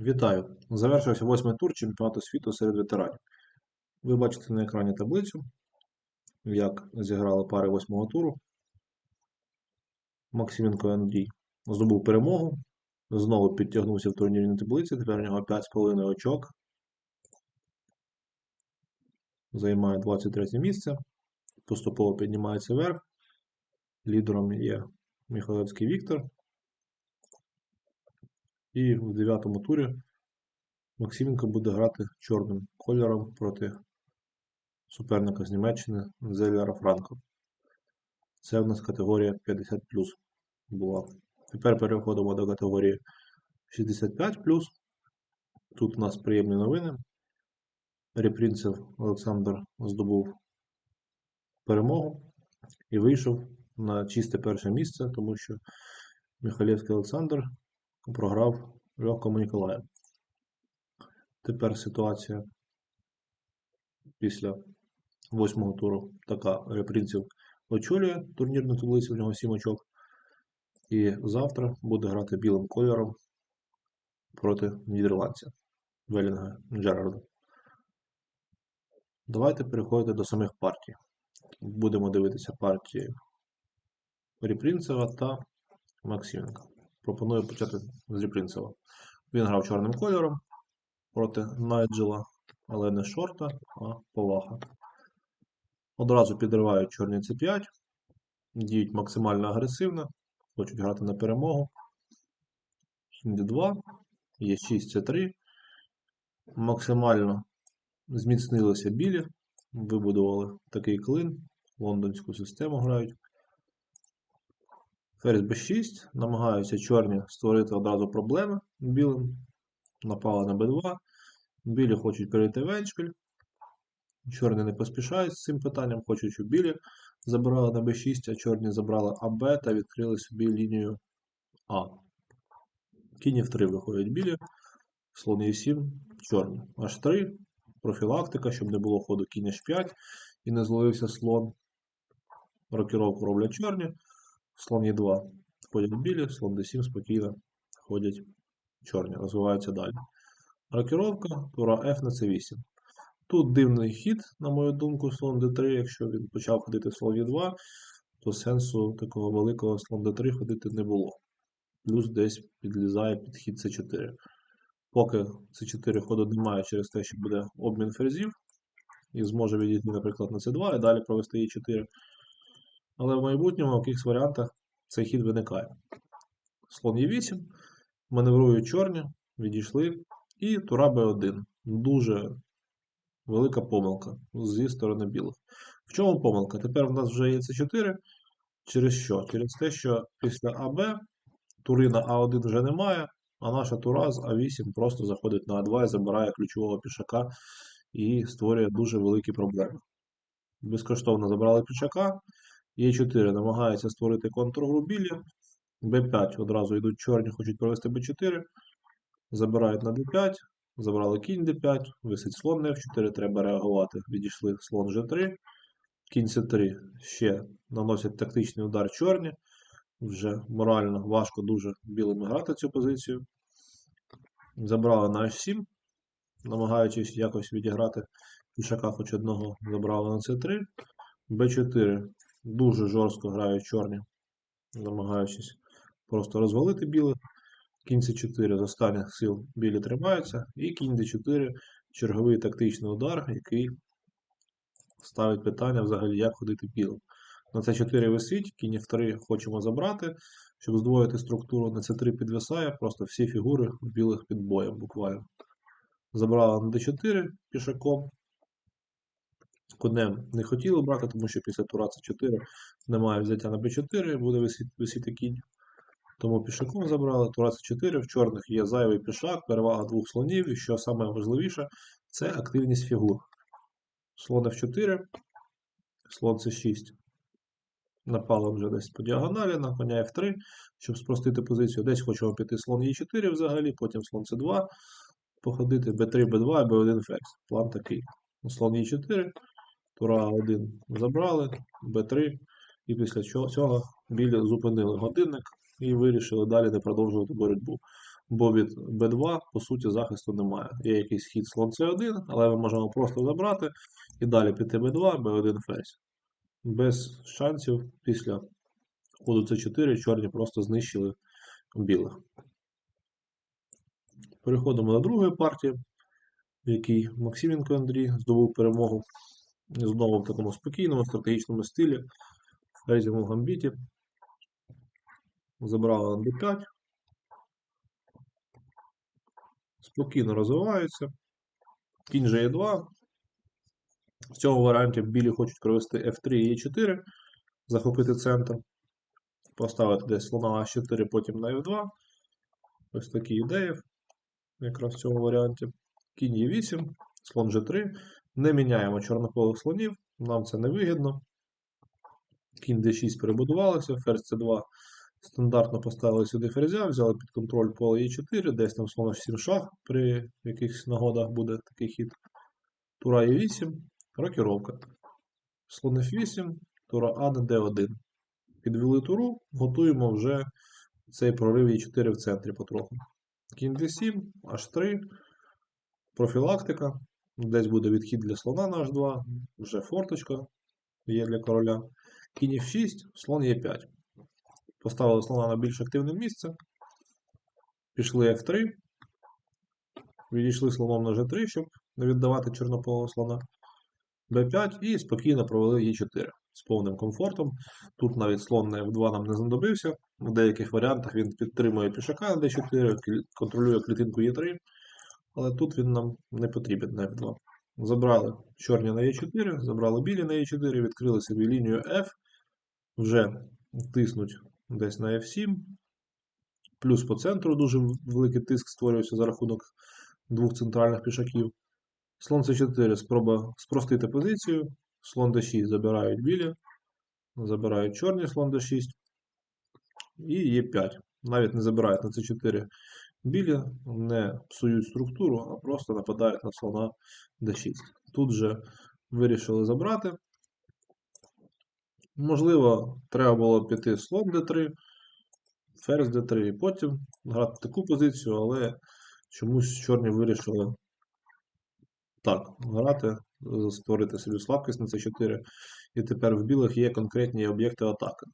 Вітаю! Завершився восьмий тур чемпіонату світу серед ветеранів. Ви бачите на екрані таблицю, як зіграли пари восьмого туру. Максименко Андрій здобув перемогу, знову підтягнувся в турнірній таблиці, тепер у нього 5,5 очок. Займає 23 місце, поступово піднімається вверх. Лідером є Михайловський Віктор. І в дев'ятому турі Максименко буде грати чорним кольором проти суперника з Німеччини Зеліара Франко. Це в нас категорія 50 була. Тепер переходимо до категорії 65 Тут у нас приємні новини. Репринцев Олександр здобув перемогу і вийшов на чисте перше місце, тому що Михайлівський Олександр програв Легкому Ніколаю. Тепер ситуація після восьмого туру така Репринців очолює турнірну таблицю, у нього 7 очок. І завтра буде грати білим кольором проти нідерландця Велінга Джерарда. Давайте переходити до самих партій. Будемо дивитися партії Репринцева та Максименка. Пропоную почати з Ріпринцева. Він грав чорним кольором проти Найджела, але не шорта, а Поваха. Одразу підривають чорні C5, діють максимально агресивно, хочуть грати на перемогу. Кінь D2, є 6 C3. Максимально зміцнилися білі, вибудували такий клин, лондонську систему грають. Ферзь b6, намагаються чорні створити одразу проблеми білим. Напали на b2. Білі хочуть перейти в. Чорні не поспішають з цим питанням, хочуть, щоб білі забирали на b6, а чорні забрали АБ та відкрили собі лінію А. Кінь f3 виходять білі, слон e7, чорні. H3, профілактика, щоб не було ходу кінь h5 і не зловився слон. Рокіровку роблять чорні. Слон Е2 ходять білі, слон d7 спокійно ходять чорні, розвиваються далі. Рокіровка, тура F на c8. Тут дивний хід, на мою думку, слон d3. Якщо він почав ходити слон Е2, то сенсу такого великого слон d3 ходити не було. Плюс десь підлізає під хід c4. Поки c4 ходу немає через те, що буде обмін ферзів, і зможе відійти, наприклад, на c2 і далі провести e4. Але в майбутньому в якихось варіантах цей хід виникає. Слон Е8, маневрують чорні, відійшли. І тура Б1. Дуже велика помилка зі сторони білих. В чому помилка? Тепер в нас вже є С4. Через що? Через те, що після АБ тури на А1 вже немає, а наша тура з А8 просто заходить на А2 і забирає ключового пішака і створює дуже великі проблеми. Безкоштовно забрали пішака. Е4 намагається створити контргру білі. Б5 одразу йдуть чорні, хочуть провести Б4. Забирають на d5, забрали кінь d5, висить слон на f4, треба реагувати. Відійшли слон g3, кінь c3 ще наносять тактичний удар чорні. Вже морально важко дуже білими грати цю позицію. Забрали на h7, намагаючись якось відіграти пішака хоч одного, забрали на c3, b4 дуже жорстко грають чорні, намагаючись просто розвалити білих. Кінь c4 з останніх сил білі тримаються, і кінь d4 черговий тактичний удар, який ставить питання взагалі, як ходити білим. На c4 висить, кінь f3 хочемо забрати, щоб здвоїти структуру, на c3 підвисає, просто всі фігури в білих під боєм буквально. Забрала на d4 пішаком. Конем не хотіли брати, тому що після тура c4 немає взяття на b4, буде висіти, висіти кінь. Тому пішаком забрали, тура c4, в чорних є зайвий пішак, перевага двох слонів, і що саме важливіше, це активність фігур. Слон f4, слон c6. Напали вже десь по діагоналі, на коня f3, щоб спростити позицію. Десь хочемо піти слон e4 взагалі, потім слон c2, походити b3, b2 b1 ферзь. План такий. Слон e4, тура 1 забрали, b3, і після цього білі зупинили годинник і вирішили далі не продовжувати боротьбу. бо від b2, по суті, захисту немає. Є якийсь хід слон c1, але ми можемо просто забрати і далі піти b2, b1 ферзь. Без шансів після ходу c4 чорні просто знищили білих. Переходимо до другої партії, в якій Максименко Андрій здобув перемогу. Знову в такому спокійному, стратегічному стилі, в ферзівому гамбіті. Забрали на d5. Спокійно розвиваються. Кінь G2. В цьому варіанті білі хочуть провести F3 і E4, захопити центр, поставити десь слона А4, потім на F2. Ось такі ідеї якраз в цьому варіанті. Кінь Е8, слон G3. Не міняємо чорнополих слонів, нам це не вигідно. Кінь D6 перебудувалися, ферзь C2 стандартно поставили сюди ферзя, взяли під контроль поле Е4, десь там слон H7 шах, при якихось нагодах буде такий хід. Тура Е8, рокіровка. Слон F8, тура А на D1. Підвели туру, готуємо вже цей прорив Е4 в центрі потроху. Кінь D7, H3, профілактика. Десь буде відхід для слона на H2, вже форточка є для короля. Кінь F6, слон Е5. Поставили слона на більш активне місце. Пішли F3. Відійшли слоном на G3, щоб не віддавати чорнополого слона. B5 і спокійно провели Е4 з повним комфортом. Тут навіть слон на F2 нам не знадобився. В деяких варіантах він підтримує пішака на D4, контролює клітинку Е3, але тут він нам не потрібен на F2. Забрали чорні на Е4, забрали білі на Е4, відкрили собі лінію F, вже тиснуть десь на F7. Плюс по центру дуже великий тиск створюється за рахунок двох центральних пішаків. Слон c4 спроба спростити позицію. Слон d6 забирають білі, забирають чорні слон d6 і e5. Навіть не забирають на c4 білі, не псують структуру, а просто нападають на слона d6. Тут же вирішили забрати. Можливо, треба було піти слон d3, ферзь d3 і потім грати таку позицію, але чомусь чорні вирішили так, грати, створити собі слабкість на c4. І тепер в білих є конкретні об'єкти атаки.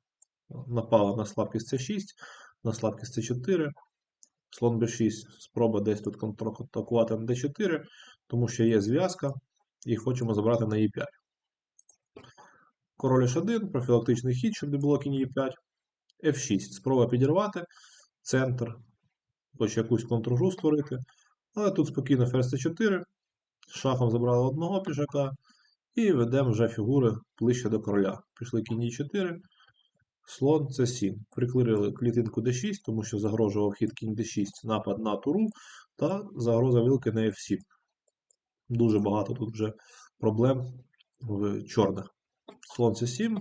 Напали на слабкість c6, на слабкість c4. Слон b6, спроба десь тут контратакувати на d4, тому що є зв'язка, і хочемо забрати на e5. Король h1, профілактичний хід, щоб не було кінь e5. F6, спроба підірвати, центр, хоч якусь контргру створити. Але тут спокійно ферзь c4, шахом забрали одного пішака, і ведемо вже фігури ближче до короля. Пішли кінь e4, слон c7. Приклеїли клітинку d6, тому що загрожував хід кінь d6, напад на туру та загроза вилки на f7. Дуже багато тут вже проблем в чорних. Слон c7,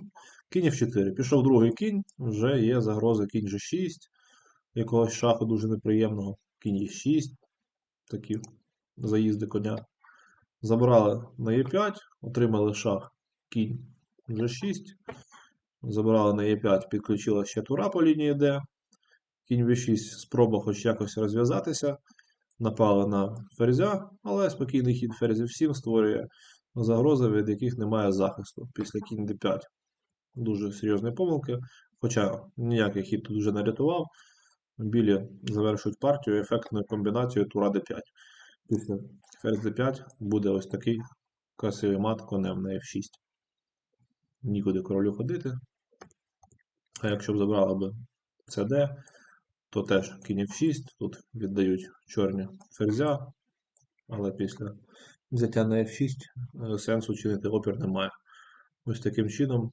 кінь f4. Пішов другий кінь, вже є загроза кінь g6, якогось шаху дуже неприємного, кінь e6, такі заїзди коня. Забрали на Е5, отримали шах кінь G6. Забрали на Е5, підключила ще тура по лінії D. Кінь В6, спроба хоч якось розв'язатися. Напали на ферзя, але спокійний хід ферзів 7 створює загрози, від яких немає захисту після кінь d5. Дуже серйозні помилки. Хоча ніякий хід тут вже не рятував. Білі завершують партію ефектною комбінацією тура d5. Після ферзь d5 буде ось такий красивий мат конем на f6. Нікуди королю ходити. А якщо б забрали б cd, то теж кінь f6, тут віддають чорні ферзя, але після взяття на f6 е, сенсу чинити опір немає. Ось таким чином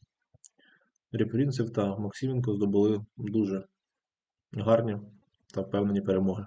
Репринцев та Максименко здобули дуже гарні та впевнені перемоги.